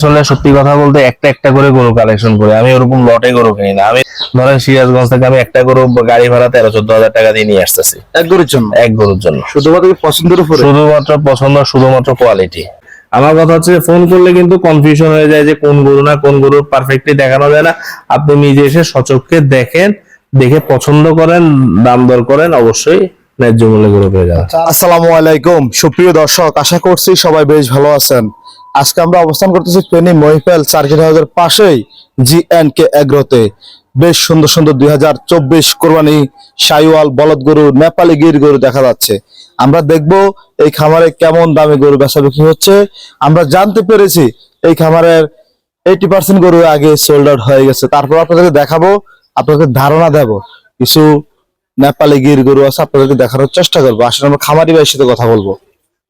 আসলে সত্যি কথা বলতে একটা একটা করে গরু কালেকশন করে। আমি ওরকম লটে গরু কিনি না। আমি ধরেন সিরাজগঞ্জ থেকে আমি একটা গরু গাড়ি ভাড়া তেরো চোদ্দ হাজার টাকা দিয়ে নিয়ে আসতেছি। এক গরুর জন্য? এক গরুর জন্য। শুধুমাত্র পছন্দের উপরে? শুধুমাত্র পছন্দ শুধুমাত্র কোয়ালিটি আমার কথা হচ্ছে ফোন করলে কিন্তু কনফিউশন হয়ে যায় যে কোন গরু না কোন গরু পারফেক্টলি দেখানো যায় না। আপনি নিজে এসে সচক্ষে দেখেন দেখে পছন্দ করেন দাম দর করেন অবশ্যই ন্যায্য মূল্যে গরু পেয়ে যাবেন। আসসালামু আলাইকুম। সুপ্রিয় দর্শক আশা করছি সবাই বেশ ভালো আছেন। আজকে আমরা অবস্থান করতেছি ফেনী মহিপাল সার্কিট হাউসের পাশেই জি এন কে এগ্রোতে। বেশ সুন্দর সুন্দর দুই হাজার চব্বিশ কোরবানি সাইওয়াল বলদ গরু, নেপালি গির গরু দেখা যাচ্ছে। আমরা দেখব এই খামারে কেমন দামে গরু বেচা বিক্রি হচ্ছে। আমরা জানতে পেরেছি এই খামারের এইটি পার্সেন্ট গরু আগে সোল্ড আউট হয়ে গেছে। তারপর আপনাদেরকে দেখাবো, আপনাদের ধারণা দেব। কিছু নেপালি গির গরু আছে, আপনাদেরকে দেখানোর চেষ্টা করব। আসলে আমরা খামারি ভাইয়ের সাথে কথা বলব।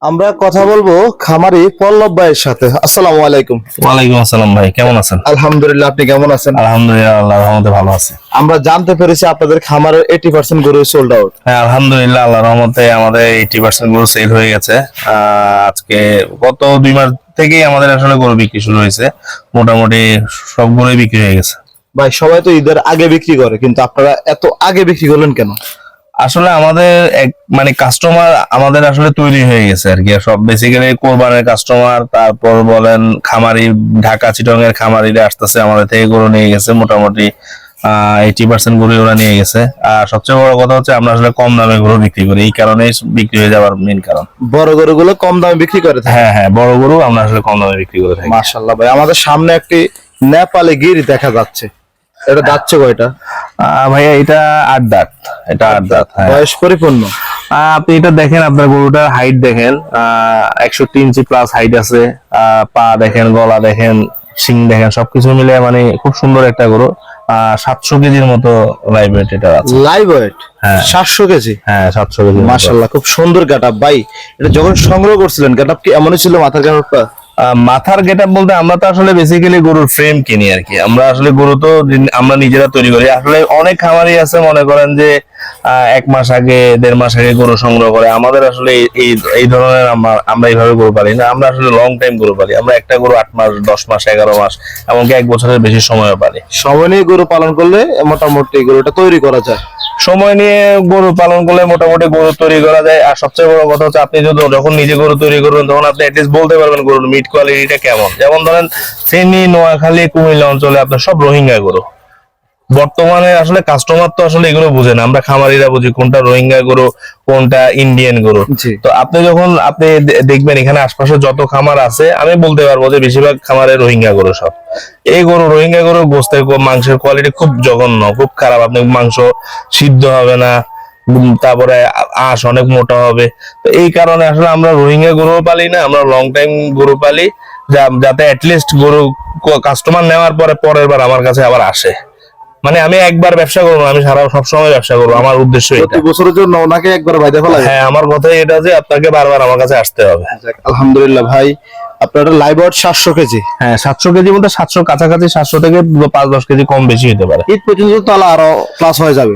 আমরা কথা বলব খামারি পল্লব ভাইয়ের সাথে। আসসালামু আলাইকুম। ওয়ালাইকুম আসসালাম ভাই কেমন আছেন? আলহামদুলিল্লাহ আপনি কেমন আছেন? আলহামদুলিল্লাহ আল্লাহর রহমতে ভালো আছে। আমরা জানতে পেরেছি আপনাদের খামারের এইটি পার্সেন্ট গরু সোল্ড আউট হ্যাঁ আলহামদুলিল্লাহ আল্লাহর রহমতে আমাদের এইটি পার্সেন্ট গরু সেল হয়ে গেছে। আজকে গত দুই মাস থেকেই আমাদের আসলে গরু বিক্রি শুরু হয়েছে। মোটামুটি সব গরুই বিক্রি হয়ে গেছে। ভাই সবাই তো ঈদের আগে বিক্রি করে কিন্তু আপনারা এত আগে বিক্রি করলেন কেন? আসলে আমাদের এক মানে কাস্টমার আমাদের আসলে তৈরি হয়ে গেছে আর কি। সব বেসিক্যালি কোরবানের কাস্টমার তারপর বলেন খামারি ঢাকা চিটংয়ের খামারিরা আসতেছে আমাদের থেকে গরু নিয়ে গেছে। মোটামুটি এইটি পার্সেন্ট গরু ওরা নিয়ে গেছে। আর সবচেয়ে বড় কথা হচ্ছে আমরা আসলে কম দামে গরু বিক্রি করি। এই কারণেই বিক্রি হয়ে যাওয়ার মেন কারণ। বড় গরুগুলো কম দামে বিক্রি করে হ্যাঁ হ্যাঁ বড় গরু আমরা আসলে কম দামে বিক্রি করে থাকি। মাশাল্লাহ ভাই আমাদের সামনে একটি নেপালে গির দেখা যাচ্ছে। এটা যাচ্ছে কয়টা? ভাইয়া এটা আট দাঁত। এটা আট দাঁত হ্যাঁ। বয়স পরিপূর্ণ? আপনি এটা দেখেন আপনার গরুটার হাইট দেখেন। একষট্টি ইঞ্চি প্লাস হাইট আছে। পা দেখেন গলা দেখেন শিং দেখেন সবকিছু মিলে মানে খুব সুন্দর একটা গরু। সাতশো কেজির মতো লাইভ ওয়েট এটা আছে। লাইভ ওয়েট হ্যাঁ। সাতশো কেজি? হ্যাঁ সাতশো কেজি মাশাল্লাহ খুব সুন্দর গেটআপ ভাই এটা যখন সংগ্রহ করছিলেন গেটআপ কি এমনই ছিল মাথার গেটআপটা মাথার গেট বলতে আমরা তো আসলে বেসিক্যালি গরুর ফ্রেম কিনি আর কি। আমরা আসলে গরু তো আমরা নিজেরা তৈরি করি। আসলে অনেক খামারি আছে, মনে করেন যে এক মাস আগে, দেড় মাস আগে গরু সংগ্রহ করে। আমাদের আসলে এই- এই এই ধরনের আমরা- আমরা এইভাবে গরু পালি না। আমরা আসলে লং টাইম গরু পালি। আমরা একটা গরু আট মাস, দশ মাস, এগারো মাস, এমনকি এক বছরের বেশি সময়ও পালি। সময় নিয়ে গরু পালন করলে মোটামুটি গরুটা তৈরি করা যায়। সময় নিয়ে গরু পালন করলে মোটামুটি গরু তৈরি করা যায়। আর সবচেয়ে বড় কথা হচ্ছে আপনি যদি যখন নিজে গরু তৈরি করবেন, তখন আপনি অ্যাটলিস্ট বলতে পারবেন গরুর মিট কোয়ালিটিটা কেমন। যেমন ধরেন ফেনী নোয়াখালী, কুমিল্লা অঞ্চলে আপনার সব রোহিঙ্গা গরু। বর্তমানে আসলে কাস্টমার তো আসলে এগুলো বুঝে না। আমরা খামারিরা বুঝি কোনটা রোহিঙ্গা গরু কোনটা ইন্ডিয়ান গরু। তো আপনি যখন আপনি দেখবেন এখানে আশপাশে যত খামার আছে আমি বলতে পারব যে বেশিরভাগ খামারে রোহিঙ্গা গরু সব। এই গরু রোহিঙ্গা গরু গোস্তের মাংসের কোয়ালিটি খুব জঘন্য খুব খারাপ। আপনি মাংস সিদ্ধ হবে না তারপরে আঁশ অনেক মোটা হবে। তো এই কারণে আসলে আমরা রোহিঙ্গা গরু পালি না আমরা লং টাইম গরু পালি যা- যাতে অ্যাটলিস্ট গরু কাস্টমার নেওয়ার পরে পরের বার আমার কাছে আবার আসে। মানে আমি একবার ব্যবসা করব না, আমি সারা সব সময় ব্যবসা করব আমার উদ্দেশ্য এটা। প্রতি বছরের জন্য ওনাকে একবার ভাই দেখা হ্যাঁ আমার কথা এটা যে আপনাকে বারবার আমার কাছে আসতে হবে। আলহামদুলিল্লাহ ভাই আপনার লাইভ ওয়েট সাতশো কেজি। হ্যাঁ সাতশো কেজি মধ্যে সাতশো কাছাকাছি সাতশো থেকে পাঁচ দশ কেজি কম বেশি হতে পারে। ঈদ পর্যন্ত তাহলে আরও প্লাস হয়ে যাবে।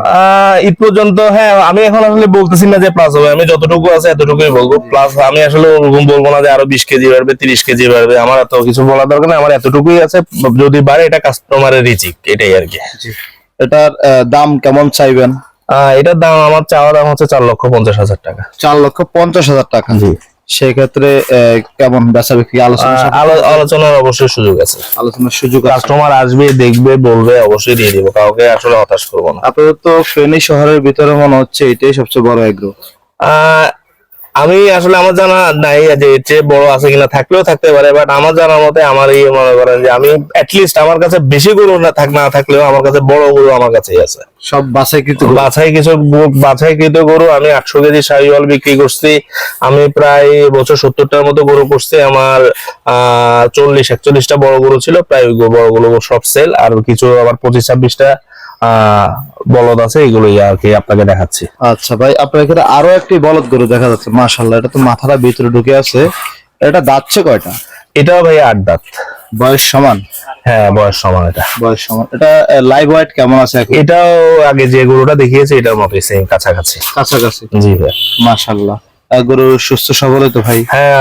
ঈদ পর্যন্ত হ্যাঁ আমি এখন আসলে বলতেছি না যে প্লাস হবে। আমি যতটুকু আছে এতটুকুই বলব। প্লাস আমি আসলে ওরকম বলব না যে আরও বিশ কেজি বাড়বে তিরিশ কেজি বাড়বে। আমার এত কিছু বলার দরকার নেই। আমার এতটুকুই আছে। যদি বাড়ে এটা কাস্টমারের রিচিক এটাই আর কি। এটার দাম কেমন চাইবেন? আহ, এটার দাম আমার চাওয়া দাম হচ্ছে চার লক্ষ পঞ্চাশ হাজার টাকা। চার লক্ষ পঞ্চাশ হাজার টাকা। জি। সেক্ষেত্রে কেমন বেচা বিক্রি আলোচনা আলোচনার অবশ্যই সুযোগ আছে। আলোচনার সুযোগ কাস্টমার আসবে দেখবে বলবে অবশ্যই দিয়ে দিব। কাউকে আসলে হতাশ করব না। আপাতত ফেনী শহরের ভিতরে মনে হচ্ছে এটাই সবচেয়ে বড় এগ্রো আহ, আমি আসলে আমার জানা নাই যে এর চেয়ে বড় আছে কিনা থাকলেও থাকতে পারে বাট আমার জানার মতে আমার এই মনে করেন যে আমি অ্যাটলিস্ট আমার কাছে বেশি গরু না থাক না থাকলেও আমার কাছে বড় গরু আমার কাছেই আছে। সব বাসায় কিন্তু বাছাই কিছু বাছাইকৃত গরু আমি আটশো কেজি শাহিওয়াল বিক্রি করছি আমি প্রায় বছর সত্তরটার মতো গরু করছি আমার আহ চল্লিশ একচল্লিশটা বড় গরু ছিল প্রায় বড় গরু সব সেল আর কিছু আবার পঁচিশ ছাব্বিশটা বলদ আছে এগুলোই আর কি আপনাকে দেখাচ্ছি। আচ্ছা ভাই আপনার এখানে আরও একটি বলদ গরু দেখা যাচ্ছে মাশাল্লাহ এটা তো মাথাটা ভিতরে ঢুকে আছে। এটা দাচ্ছে কয়টা? এটাও ভাই আট দাঁত। বয়স সমান? হ্যাঁ বয়স সমান এটা। বয়স সমান। এটা লাইভ ওয়েট কেমন আছে এটাও আগে যে গরুটা দেখিয়েছে এটার মতোই সেম কাছাকাছি। কাছাকাছি। জি ভাই। মাশাল্লাহ গরু সুস্থ সবল তো ভাই হ্যাঁ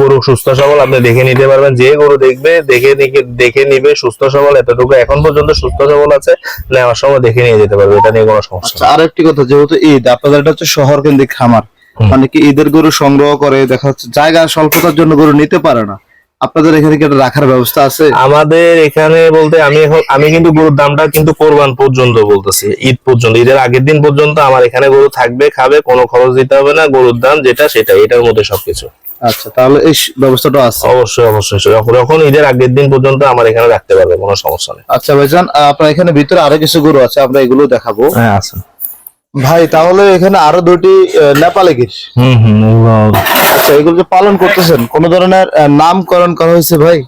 গরু সুস্থ সবল আপনি দেখে নিতে পারবেন যে গরু দেখবে দেখে দেখে দেখে নিবে সুস্থ সবল এতটুকু এখন পর্যন্ত সুস্থ সবল আছে নেওয়ার সময় দেখে নিয়ে যেতে পারবে এটা নিয়ে কোনো সমস্যা আচ্ছা আর একটি কথা যেহেতু ঈদ আপনাদের এটা হচ্ছে শহর কেন্দ্রিক খামার। মানে কি ঈদের গরু সংগ্রহ করে দেখা যাচ্ছে জায়গা স্বল্পতার জন্য গরু নিতে পারে না আপনাদের এখানে কি একটা রাখার ব্যবস্থা আছে? আমাদের এখানে বলতে আমি এখন আমি কিন্তু গরুর দামটা কিন্তু কোরবান পর্যন্ত বলতেছি ঈদ পর্যন্ত ঈদের আগের দিন পর্যন্ত আমার এখানে গরু থাকবে খাবে কোনো খরচ দিতে হবে না গরুর দাম যেটা সেটা এটার মধ্যে সবকিছু। আচ্ছা তাহলে এই ব্যবস্থাটা আছে। অবশ্যই অবশ্যই যখন ঈদের আগের দিন পর্যন্ত আমার এখানে রাখতে পারবে কোনো সমস্যা নেই। আচ্ছা ভাইজান আপনার এখানে ভিতরে আরও কিছু গরু আছে আমরা এগুলো দেখাবো। হ্যাঁ আছে। ভাই তাহলে এখানে আরও দুটি নেপালি গির হুম এগুলো- আচ্ছা এগুলো যে পালন করতেছেন কোন ধরনের নামকরণ করা হয়েছে ভাই?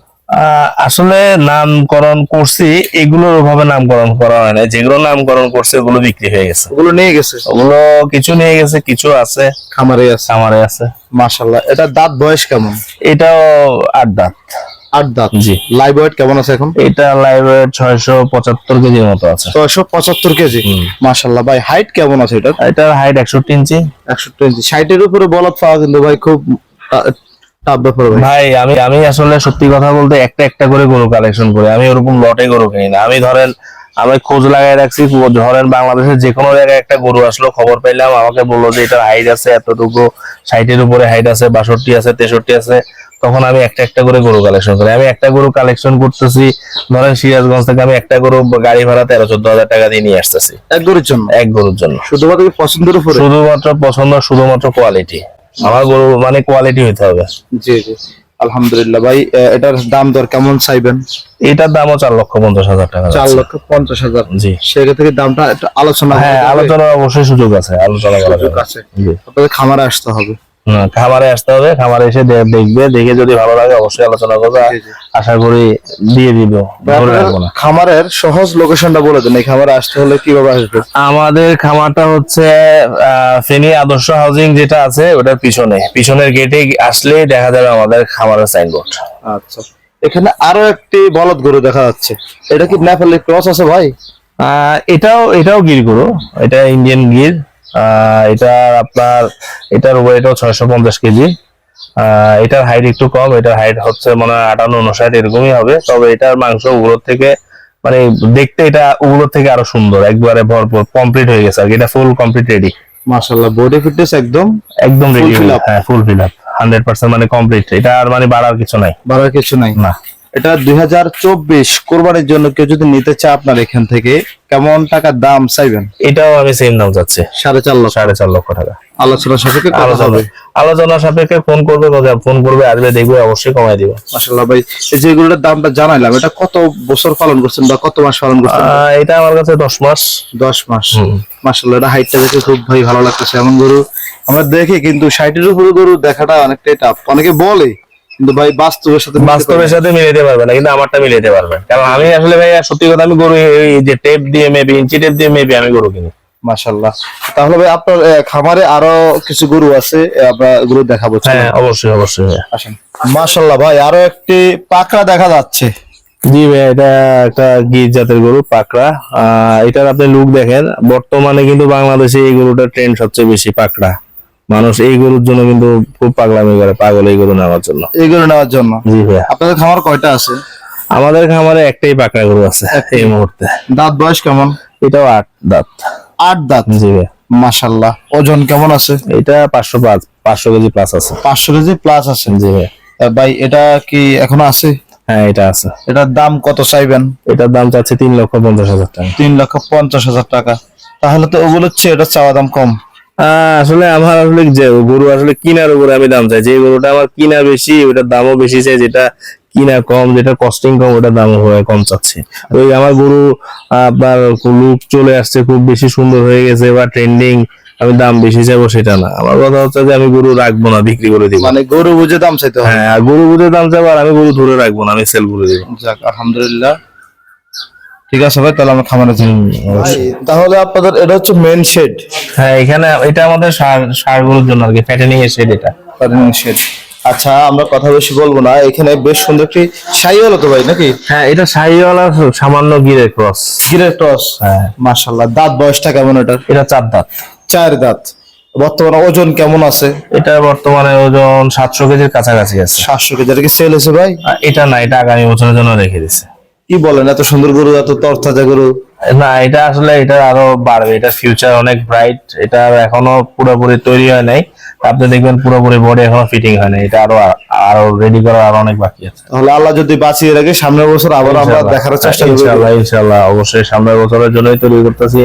আসলে নামকরণ করছি এগুলোর ভাবে নামকরণ করা হয় না যেগুলো নামকরণ করছে ওগুলো বিক্রি হয়ে গেছে। ওগুলো নিয়ে গেছে? ওগুলো কিছু নিয়ে গেছে কিছু আছে। খামারে আছে। আমারে আছে। মাশাল্লাহ এটা দাঁত বয়স কেমন? এটাও আট দাঁত। আট দাঁত। জি। লাইভ ওয়েট কেমন আছে এখন? এটা লাইভ ছয়শো পঁচাত্তর কেজির মতো আছে। ছয়শো পঁচাত্তর কেজি? মাশাল্লাহ ভাই হাইট কেমন আছে এটা এটার হাইট একষট্টি ইঞ্চি। একষট্টি ইঞ্চি। ষাটের উপরে বলদ পাওয়া কিন্তু ভাই খুব ভাই। আমি আমি আসলে সত্যি কথা বলতে একটা একটা করে গরু কালেকশন করি। আমি ওরকম লটে গরু কিনি না। আমি ধরেন আমি খোঁজ লাগাই রাখছি ধরেন বাংলাদেশের যে কোনো জায়গায় একটা গরু আসলো খবর পাইলাম আমাকে বলল যে এটার হাইট আছে এতটুকু ষাটের উপরে হাইট আছে বাষট্টি আছে তেষট্টি আছে। তখন আমি একটা একটা করে গরু কালেকশন করি। আমি একটা গরু কালেকশন করতেছি ধরেন সিরাজগঞ্জ থেকে আমি একটা গরু গাড়ি ভাড়া তেরো চোদ্দ হাজার টাকা দিয়ে নিয়ে আসতেছি। এক গরুর জন্য? এক গরুর জন্য। শুধুমাত্র পছন্দের উপরে? শুধুমাত্র পছন্দ শুধুমাত্র কোয়ালিটি আমার গরু মানে কোয়ালিটি হইতে হবে। জি জি। আলহামদুলিল্লাহ ভাই এটার দাম দর কেমন চাইবেন? এটার দামও চার লক্ষ পঞ্চাশ হাজার টাকা চার লক্ষ পঞ্চাশ হাজার। জি। সেখান থেকে দামটা একটা আলোচনা হ্যাঁ আলোচনা আলোচনার অবশ্যই সুযোগ আছে আলোচনা করা আছে। আপনাদের খামারে আসতে হবে। খামারে আসতে হবে খামারে এসে দেখবে দেখে যদি ভালো লাগে অবশ্যই আলোচনা করবে। আশা করি দিয়ে দিব খামারের সহজ লোকেশনটা বলে দেন এই খামারে আসতে হলে কীভাবে আসবে? আমাদের খামারটা হচ্ছে ফেনী আদর্শ হাউজিং যেটা আছে ওটার পিছনে। পিছনের গেটে আসলেই দেখা যাবে আমাদের খামারের সাইনবোর্ড আচ্ছা। এখানে আরও একটি বলদ গরু দেখা যাচ্ছে। এটা কি নেপালি ক্রস আছে ভাই? এটাও এটাও গির গরু। এটা ইন্ডিয়ান গির। এটা আপনার এটার ওয়েটও ছয়শো পঞ্চাশ কেজি। এটার হাইট একটু কম এটার হাইট হচ্ছে মনে হয় আটান্ন উনষাট এরকমই হবে। তবে এটার মাংস ওগুলোর থেকে মানে দেখতে এটা ওগুলোর থেকে আরও সুন্দর একবারে ভরপুর কমপ্লিট হয়ে গেছে আর কি। এটা ফুল কমপ্লিট রেডি মাশাআল্লাহ বডি ফিটনেস একদম একদম রেডি? হ্যাঁ full fill up hundred percent মানে কমপ্লিট এটা আর মানে বাড়ার কিছু নাই। বাড়ার কিছু নাই। না। এটা দুই হাজার চব্বিশ কোরবানির জন্য কেউ যদি নিতে চায় আপনার এখান থেকে কেমন টাকার দাম চাইবেন? এটাও আমি সেম দাম চাচ্ছি সাড়ে চার লক্ষ। সাড়ে চার লক্ষ টাকা। আলোচনা সাপেক্ষে আলোচনা আলোচনা সাপেক্ষে ফোন করবে ফোন করবে আসবে দেখবে অবশ্যই কমাই দিব। মাশাআল্লাহ ভাই এই যে এগুলোর দামটা জানাইলাম এটা কত বছর পালন করছেন বা কত মাস পালন করছেন? এটা আমার কাছে দশ মাস। দশ মাস। হুম। মাশাআল্লাহ এটা হাইটটা দেখে খুব ভাই ভালো লাগতেছে এমন গরু আমরা দেখি কিন্তু ষাটের উপরে গরু দেখাটা অনেকটাই টাফ অনেকে বলে কিন্তু ভাই বাস্তবের সাথে বাস্তবের সাথে মিলাতে পারবে না কিন্তু আমারটা মিলাতে পারবে কারণ আমি আসলে ভাই সত্যি কথা আমি গরু এই যে টেপ দিয়ে মেবি ইঞ্চি টেপ দিয়ে মেবি আমি গরু কিনি। মাশাআল্লাহ। তাহলে ভাই আপনার খামারে আরও কিছু গরু আছে আমরা গরু দেখাবো হ্যাঁ অবশ্যই অবশ্যই ভাই। আসেন। মাশাআল্লাহ ভাই আরও একটি পাকড়া দেখা যাচ্ছে। জি ভাই এটা একটা গির জাতের গরু পাকড়া। আহ, এটার আপনি লুক দেখেন। বর্তমানে কিন্তু বাংলাদেশে এই গরুটার ট্রেন্ড সবচেয়ে বেশি পাকড়া। মানুষ এই গরুর জন্য কিন্তু খুব পাগলামি করে পাগল এই গরু নেওয়ার জন্য। এই গরু নেওয়ার জন্য? জি ভাই আপনাদের খামার কয়টা আছে? আমাদের খামারে একটাই পাকড়া গরু আছে এই মুহূর্তে। দাঁত বয়স কেমন? এটাও আট দাঁত। আট দাঁত? জি ভাই মাশাআল্লাহ। ওজন কেমন আছে? এটা পাঁচশো পাঁচ পাঁচশো কেজি প্লাস আছে। পাঁচশো কেজি প্লাস আছে? জি ভাই আহ, ভাই এটা কি এখনও আছে? হ্যাঁ এটা আছে। এটার দাম কত চাইবেন? এটার দাম চাচ্ছে তিন লক্ষ পঞ্চাশ হাজার টাকা। তিন লক্ষ পঞ্চাশ হাজার টাকা। তাহলে তো ওগুলো হচ্ছে এটা চাওয়া দাম কম। আসলে আমার আসলে যে গরু আসলে কিনার উপরে আমি দাম চাই। যে গরুটা আমার কিনা বেশি ওটার দামও বেশি চাই যেটা কিনা কম যেটা কস্টিং কম ওটার দামও হয় কম চাচ্ছে। ওই আমার গরু আপনার লুক চলে আসছে খুব বেশি সুন্দর হয়ে গেছে বা ট্রেন্ডিং আমি দাম বেশি চাইব সেটা না। আমার কথা হচ্ছে যে আমি গরু রাখব না বিক্রি করে দিব। মানে গরু বুঝে দাম চাইতে হবে। হ্যাঁ গরু বুঝে দাম চাইব আর আমি গরু ধরে রাখব না আমি সেল করে দিব। যাক আলহামদুলিল্লাহ। ঠিক আছে ভাই তাহলে আমরা খামারে তাহলে আপনাদের এটা হচ্ছে মেন শেড হ্যাঁ এখানে এটা আমাদের সার সার গরুর জন্য আর কি ফ্যাটেনিং এর শেড এটা। শেড আচ্ছা আমরা কথা বেশি বলব না এখানে বেশ সুন্দর একটি শাড়ি তো ভাই নাকি? হ্যাঁ এটা শাহিওয়ালা সামান্য গিরের ক্রস গিরের ক্রস হ্যাঁ। মাশাল্লাহ দাঁত বয়সটা কেমন এটার? এটা চার দাঁত। চার দাঁত। বর্তমানে ওজন কেমন আছে? এটা বর্তমানে ওজন সাতশো কেজির কাছাকাছি আছে। সাতশো কেজি এটা কি সেল হয়েছে ভাই? এটা না এটা আগামী বছরের জন্য রেখে দিছে। কি বলেন এত সুন্দর গরু এত তরতাজা গরু? না এটা আসলে এটা আরও বাড়বে এটা ফিউচার অনেক ব্রাইট এটা এখনও পুরোপুরি তৈরি হয় নাই। আপনি দেখবেন পুরোপুরি বডি এখনও ফিটিং হয় নাই এটা আরও আরও রেডি করার আরও অনেক বাকি আছে। তাহলে আল্লাহ যদি বাঁচিয়ে রাখে সামনের বছর আবার আমরা দেখার চেষ্টা করব। ইনশাআল্লাহ ইনশাআল্লাহ অবশ্যই সামনের বছরের জন্যই তৈরি করতেছি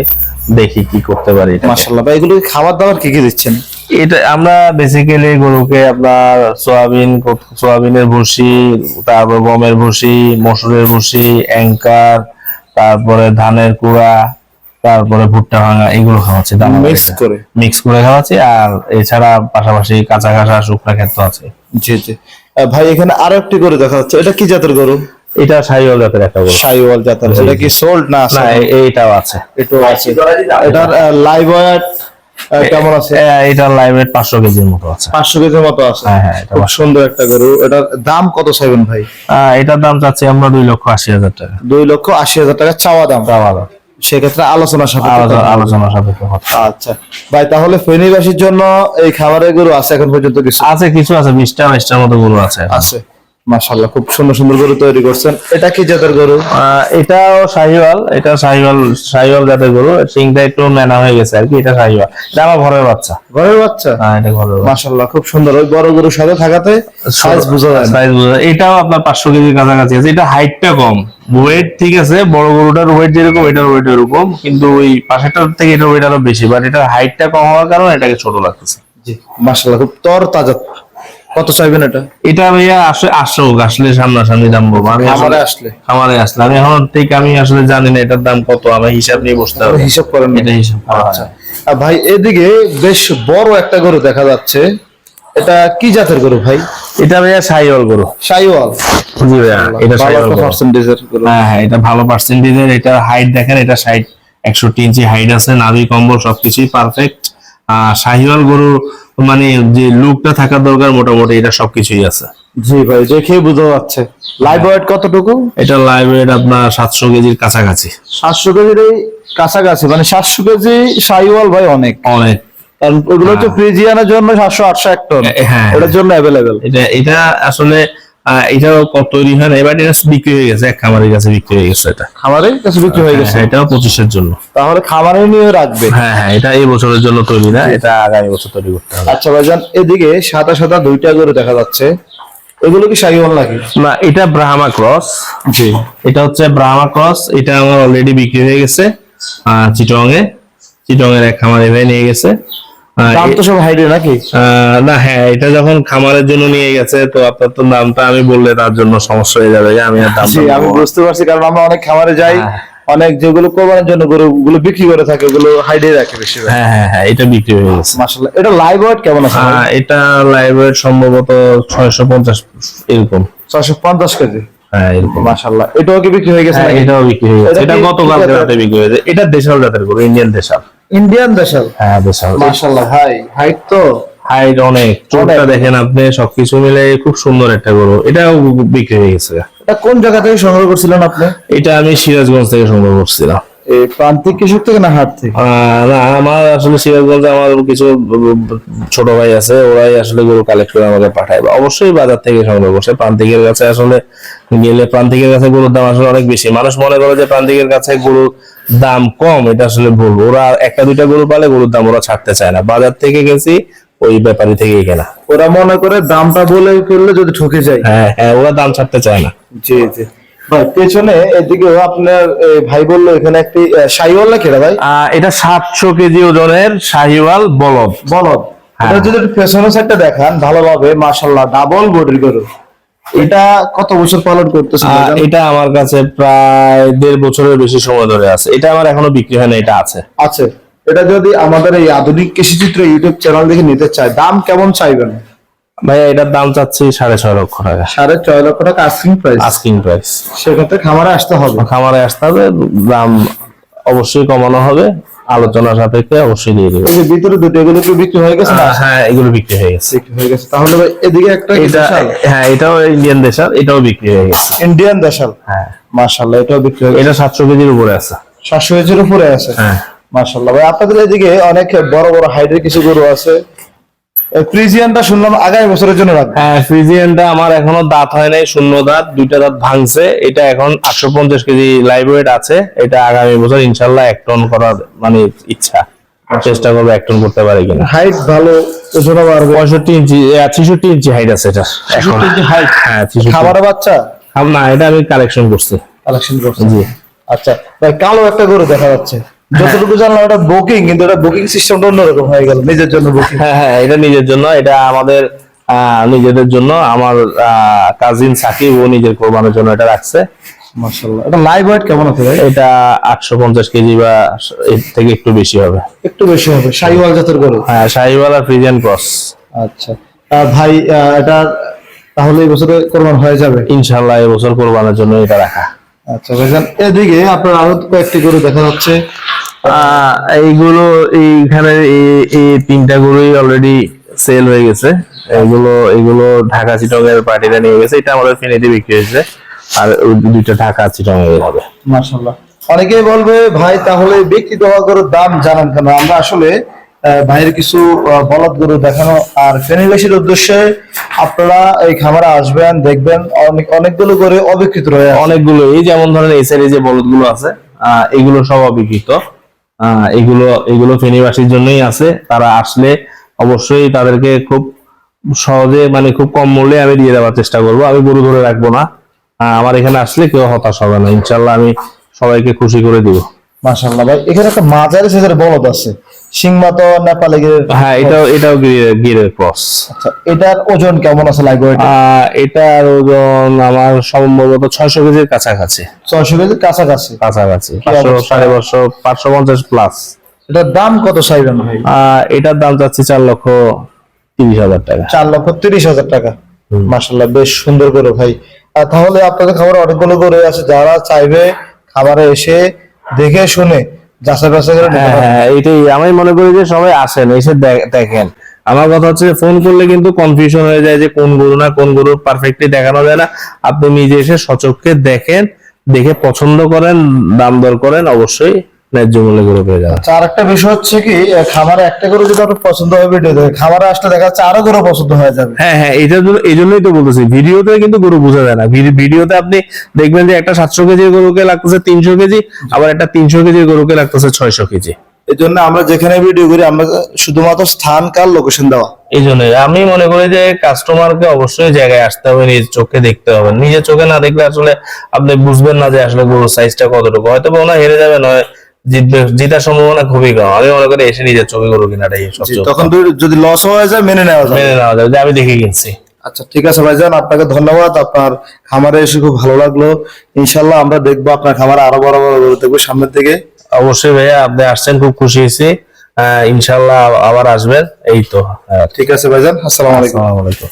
দেখি কি করতে পারি মাসাল্লাহ ভাই এগুলো খাবার দাবার কি কি দিচ্ছেন? এটা আমরা বেসিক্যালি গরুকে আপনার সোয়াবিন সোয়াবিনের ভুসি তারপর গমের ভুসি মসুরের ভুসি অ্যাঙ্কার তারপরে ধানের কুড়া তারপরে ভুট্টা ভাঙা এগুলো খাওয়াচ্ছি Mix করে? মিক্স করে খাওয়াচ্ছি আর এছাড়া পাশাপাশি কাঁচা কাঁচা শুকনা ক্ষেত্র আছে জি জি। ভাই এখানে আরও একটি গরু দেখা যাচ্ছে। এটা কি জাতের গরু? এটা সাইওয়াল জাতের একটা গরু। সাইওয়াল জাতের। এটা কি সোল্ড না না এ- এইটাও আছে। এটাও আছে। এটার লাইভ ওয়েট কেমন আছে? এ- এটার লাইভ রেট পাঁচশো কেজির মতো আছে। পাঁচশো কেজির মতো আছে। হ্যাঁ হ্যাঁ এটা খুব সুন্দর একটা গরু। এটার দাম কত ভাই? এটার দাম চাচ্ছি আমরা দুই লক্ষ আশি হাজার টাকা। দুই লক্ষ আশি হাজার টাকা চাওয়া দাম। চাওয়া দাম। সেক্ষেত্রে আলোচনা সাপেক্ষে আলোচনা সাপেক্ষে আচ্ছা। ভাই তাহলে ফেনীবাসীর জন্য এই খাবারের গরু আছে এখন পর্যন্ত কিছু? আছে কিছু আছে বিশটা বাইশটার মতো গরু আছে আছে। মাশাল্লাহ খুব সুন্দর সুন্দর গরু তৈরি করছেন। এটা কি জাতের গরু? এটাও শাহিওয়াল এটা শাহিওয়াল শাহিওয়াল জাতের গরু। সিংটা একটু মেনা হয়ে গেছে আর কি এটা শাহিওয়াল। এটা আমার ঘরের বাচ্চা। ঘরের বাচ্চা? হ্যাঁ এটা ঘরের বাচ্চা। মাশাল্লাহ খুব সুন্দর। ওই বড় গরুর সাথে থাকাতে সাইজ বোঝা যায় Size বোঝা। এটাও আপনার পাঁচশো কেজির কাছাকাছি আছে। এটা হাইটটা কম। ওয়েট ঠিক আছে বড় গরুটার ওয়েট যেরকম এটার ওয়েট এরকম কিন্তু ওই পাশেরটার থেকে এটার ওয়েট আরও বেশি। বাট এটার হাইটটা কম হওয়ার কারণে এটাকে ছোট লাগতেছে। জি মাশাল্লাহ খুব তর তাজা কত চাইবেন এটা? এটা ভাইয়া আসলে আসুক আসলে সামনাসামনি দাম বলব। আমি খামারে আসলে আসলে। খামারে আসলে। আমি এখন ঠিক আমি আসলে জানি না এটার দাম কত আমি হিসাব নিয়ে বসতে হবে হিসাব করেন এটা হিসাব করা আচ্ছা। ভাই এদিকে বেশ বড় একটা গরু দেখা যাচ্ছে। এটা কি জাতের গরু ভাই? এটা ভাইয়া সাইওয়াল গরু। সাইওয়াল। জি ভাইয়া এটা সাইওয়াল। পার্সেন্টেজের গরু। হ্যাঁ হ্যাঁ এটা ভালো পার্সেন্টেজের এটা হাইট দেখেন এটা ষাট একষট্টি ইঞ্চি হাইট আছে নাভি কম্বল সবকিছুই পারফেক্ট শাহিওয়াল গরু মানে যে লুকটা থাকা দরকার মোটামুটি এটা সবকিছুই আছে। জি ভাই দেখে বোঝা যাচ্ছে। লাইভ ওয়েট কতটুকু? এটা লাইভ রেট আপনার সাতশো কেজির কাছাকাছি। সাতশো কেজির এই কাছাকাছি মানে সাতশো কেজি শাহিওয়াল ভাই অনেক। অনেক। কারণ ওগুলো হচ্ছে ফ্রিজিয়ানের জন্য সাতশো আটশো এক টন হ্যাঁ। ওটার জন্য অ্যাভেলেবেল এটা এটা আসলে এটাও কত তৈরি হয় না? এবার এটা বিক্রি হয়ে গেছে এক খামারের কাছে বিক্রি হয়ে গেছে এটা। খামারের কাছে বিক্রি হয়ে গেছে? হ্যাঁ, এটাও পঁচিশের জন্য। তাহলে খামারে নিয়ে রাখবে? হ্যাঁ হ্যাঁ এটা এই বছরের জন্য তৈরি না এটা আগামী বছর তৈরি করতে হবে। আচ্ছা ভাইজান এদিকে সাদা সাদা দুইটা গরু দেখা যাচ্ছে। এগুলো কি সাইওয়াল নাকি? না এটা ব্রাহ্মা ক্রস। জি। এটা হচ্ছে ব্রাহ্মা ক্রস এটা আমার অলরেডি বিক্রি হয়ে গেছে আহ, চিটং এ চিটং এর এক খামারে ভাই নিয়ে গেছে। দাম তো সব হাইডে নাকি? না হ্যাঁ এটা যখন খামারের জন্য নিয়ে গেছে তো আপনার তো আমি বললে তার জন্য সমস্যা হয়ে যাবে আমি আর দাম আমি বুঝতে পারছি কারণ আমরা অনেক খামারে যাই হ্যাঁ। অনেক যেগুলো কোরবানির জন্য গরু গুলো বিক্রি করে থাকে ওগুলো হাইডে রাখে বেশি হ্যাঁ হ্যাঁ হ্যাঁ এটা বিক্রি হয়ে গেছে। মাশাআল্লাহ এটা লাইভ ওয়েট কেমন আছে আহ, এটা লাইব্রেরি সম্ভবত ছয়শো পঞ্চাশ এরকম। ছয়শো পঞ্চাশ কেজি? হ্যাঁ এরকম। মাশাআল্লাহ এটাও কি বিক্রি হয়ে গেছে হ্যাঁ এটাও বিক্রি হয়ে গেছে। এটা গতকাল রাতে বিক্রি হয়েছে। এটা দেশাল জাতের গরু ইন্ডিয়ান দেশাল। ইন্ডিয়ান দেশাল? হ্যাঁ দেশাল। মাশাআল্লাহ হাই। হাইট তো? হাইট অনেক। চোখটা দেখেন আপনি সবকিছু মিলে খুব সুন্দর একটা গরু। এটাও বিক্রি হয়ে গেছে। এটা কোন জায়গা থেকে সংগ্রহ করছিলেন আপনি? এটা আমি সিরাজগঞ্জ থেকে সংগ্রহ করছিলাম। প্রান্তিক কৃষক থেকে না হাট থেকে? না আমার আসলে সিরাজগঞ্জে আমার কিছু ছোট ভাই আছে ওরাই আসলে গরু কালেক্ট করে আমাকে পাঠায় অবশ্যই বাজার থেকে সংগ্রহ করছে। প্রান্তিকের কাছে আসলে গেলে প্রান্তিকের কাছে গরুর দাম আসলে অনেক বেশি। মানুষ মনে করে যে প্রান্তিকের কাছে গরুর দাম কম এটা আসলে ভুল। ওরা একটা দুইটা গরু পালে গরুর দাম ওরা ছাড়তে চায় না। বাজার থেকে গেছি ওই ব্যাপারী থেকেই কেনা। ওরা মনে করে দামটা বলে ফেললে যদি ঠকে যায়। হ্যাঁ হ্যাঁ ওরা দাম ছাড়তে চায় না। জি জি। ভাই পেছনে এদিকে আপনার ভাই বলল এখানে একটি সাইওয়াল নাকি রে ভাই? এটা সাতশো কেজি ওজনের শাহিওয়াল বলদ। বলদ। হ্যাঁ। এটা যদি একটু পেছনের সাইডটা দেখান ভালোভাবে মাশাল্লাহ ডাবল বডির গরু। এটা কত বছর পালন করতেছে এটা আমার কাছে প্রায় দেড় বছরের বেশি সময় ধরে আছে। এটা আমার এখনও বিক্রি হয় না এটা আছে। আছে। এটা যদি আমাদের এই আধুনিক কৃষিচিত্র ইউটিউব চ্যানেল দেখে নিতে চায় দাম কেমন চাইবেন? ভাইয়া এটার দাম চাচ্ছি সাড়ে ছয় লক্ষ টাকা। সাড়ে ছয় লক্ষ টাকা আস্কিং প্রাইস আস্কিং প্রাইস সেক্ষেত্রে খামারে আসতে হবে। খামারে আসতে হবে দাম অবশ্যই কমানো হবে আলোচনা সাপেক্ষে অবশ্যই দিয়ে দেবে। এই যে ভিতরে দুটো এগুলো কি বিক্রি হয়ে গেছে? না হ্যাঁ এগুলো বিক্রি হয়ে গেছে। বিক্রি হয়ে গেছে। তাহলে ভাই এদিকে একটা এটা হ্যাঁ এটাও ইন্ডিয়ান দেশাল এটাও বিক্রি হয়ে গেছে। ইন্ডিয়ান দেশাল? হ্যাঁ। মাশাল্লাহ এটাও বিক্রি হয়ে গেছে। এটা সাতশো কেজির উপরে আছে। সাতশো কেজির উপরে আছে? হ্যাঁ। মাশাল্লাহ ভাই আপনাদের এদিকে অনেক বড় বড় হাইডের কিছু গরু আছে। ফ্রিজিয়ানটা শুনলাম আগামী বছরের জন্য রাখবেন হ্যাঁ ফ্রিজিয়ানটা আমার এখনও দাঁত হয় নাই শূন্য দাঁত দুইটা দাঁত ভাঙছে। এটা এখন আটশো পঞ্চাশ কেজি লাইভ ওয়েট আছে। এটা আগামী বছর ইনশাল্লাহ এক টন করার মানে ইচ্ছা। চেষ্টা করব এক টন করতে পারি কিনা। হাইট ভালো ওজনও বাড়বে। পঁয়ষট্টি ইঞ্চি ছেষট্টি ইঞ্চি হাইট আছে এটা এখন। হাইট হ্যাঁ 63 খাবারের বাচ্চা? না এটা আমি কালেকশন করছি। কালেকশন করছে জি। আচ্ছা কালো একটা গরু দেখা যাচ্ছে। যতটুকু জানলাম এটা বুকিং কিন্তু এটা বুকিং সিস্টেমটা অন্যরকম হয়ে গেল নিজের জন্য বুকিং হ্যাঁ হ্যাঁ এটা নিজের জন্য এটা আমাদের নিজেদের জন্য আমার কাজিন সাকিব ও নিজের কোরবানের জন্য এটা রাখছে। মাশাআল্লাহ। এটা লাইভ ওয়েট কেমন আছে ভাই? এটা আটশো পঞ্চাশ কেজি বা এর থেকে একটু বেশি হবে। একটু বেশি হবে শাহিওয়াল জাতের গরু? হ্যাঁ শাহিওয়াল আর ফ্রিজিয়ান ক্রস। আচ্ছা। ভাই এটা তাহলে এই বছরে কোরবান হয়ে যাবে? ইনশাল্লাহ এবছর কোরবানের জন্য এটা রাখা। আচ্ছা ভাইজান এদিকে আপনার আরও কয়েকটি গরু দেখা যাচ্ছে। এইগুলো এইখানে এই- তিনটা গরুই অলরেডি সেল হয়ে গেছে। এগুলো এগুলো ঢাকা চিটংয়ের পার্টিরা নিয়ে গেছে। এটা আমাদের ফিনিতে বিক্রি হয়েছে। আর ওই দুইটা ঢাকা চিটং এর হবে। মাশাআল্লাহ। অনেকেই বলবে ভাই তাহলে বিক্রিত হওয়া গরুর দাম জানান কেন? আমরা আসলে ভাইয়ের কিছু বলদ গরু দেখানো আর ফেনীবাসীর উদ্দেশ্যে আপনারা এই খামারে আসবেন দেখবেন অনেক অনেকগুলো করে অবিকৃত রয়ে অনেকগুলো এই যেমন ধরেন এই সাইডে যে বলদগুলো আছে আহ, এগুলো সব অবিকৃত এগুলো এগুলো ফেনীবাসীর জন্যই আছে। তারা আসলে অবশ্যই তাদেরকে খুব সহজে মানে খুব কম মূল্যে আমি দিয়ে দেওয়ার চেষ্টা করব। আমি গরু ধরে রাখব না। আমার এখানে আসলে কেউ হতাশ হবে না। ইনশাল্লাহ আমি সবাইকে খুশি করে দিব। মাসাল্লাহ ভাই, এখানে একটা মাঝারি সাইজের বলদ আছে। সিংমা তো নেপালে গিয়ে হ্যাঁ এটাও এটাও গিরের ক্রস আচ্ছা এটার ওজন কেমন আছে ওয়েট এটার ওজন আমার সম্ভবত ছয়শো কেজির কাছাকাছি। ছয়শো কেজির কাছাকাছি? কাছাকাছি। পাঁচশো অবস্থা? সাড়ে পাঁচশো পাঁচশো পঞ্চাশ প্লাস এটার দাম কত চাইবেন ভাই? এটার দাম চাচ্ছি চার লক্ষ তিরিশ হাজার টাকা। চার লক্ষ তিরিশ হাজার টাকা। মাসাল্লাহ বেশ সুন্দর করে ভাই। তাহলে আপনাদের খাবার অনেকগুলো করে আছে। যারা চাইবে খাবারে এসে দেখে শুনে যাচাই বাছাই করে হ্যাঁ। হ্যাঁ এটাই। আমি মনে করি যে সবাই আসেন এসে দেখেন। আমার কথা হচ্ছে ফোন করলে কিন্তু কনফিউশন হয়ে যায় যে কোন গরু না কোন গরু পারফেক্টলি দেখানো যায় না। আপনি নিজে এসে সচক্ষে দেখেন দেখে পছন্দ করেন দাম দর করেন অবশ্যই ন্যায্য মূল্যে গরু পেয়ে যাবেন আচ্ছা, আর একটা বিষয় হচ্ছে কি খামারে একটা করে যদি আপনার পছন্দ দেখে খামারে আসলে দেখা যাচ্ছে আরও করে পছন্দ হয়ে যাবে। হ্যাঁ হ্যাঁ এটার জন্য এই জন্যই তো বলতেছি ভিডিওতে কিন্তু গরু বোঝা যায় না। ভিডিওতে আপনি দেখবেন যে একটা সাতশো কেজির গরুকে লাগতেছে তিনশো কেজি আবার একটা তিনশো কেজির গরুকে লাগতেছে ছয়শো কেজি। এই জন্য আমরা যেখানে ভিডিও করি আমরা শুধুমাত্র স্থান কাল লোকেশন দেওয়া। এই জন্য আমি মনে করি যে কাস্টমারকে অবশ্যই জায়গায় আসতে হবে নিজ চোখে দেখতে হবে। নিজের চোখে না দেখলে আসলে আপনি বুঝবেন না যে আসলে গরুর সাইজটা কতটুকু। হয়তো বা ওনা হেরে যাবে নয় জিতার সম্ভাবনা খুবই কম। আমি মনে করি এসে নিজের চোখে গরু কিনাটাই তখন যদি- লস হয়ে যায় মেনে নেওয়া যায় মেনে নেওয়া যাবে যে আমি দেখে কিনছি। আচ্ছা ঠিক আছে ভাইজান আপনাকে ধন্যবাদ। আপনার খামারে এসে খুব ভালো লাগল। ইনশাল্লাহ আমরা দেখব আপনার খামারে আরও বড় বড় গরু দেখব সামনের দিকে। অবশ্যই ভাইয়া আপনি আসছেন খুব খুশি হয়েছি। ইনশাল্লাহ আবার আসবেন এই তো। ঠিক আছে ভাইজান আসসালামু আলাইকুম। আসসালামু আলাইকুম।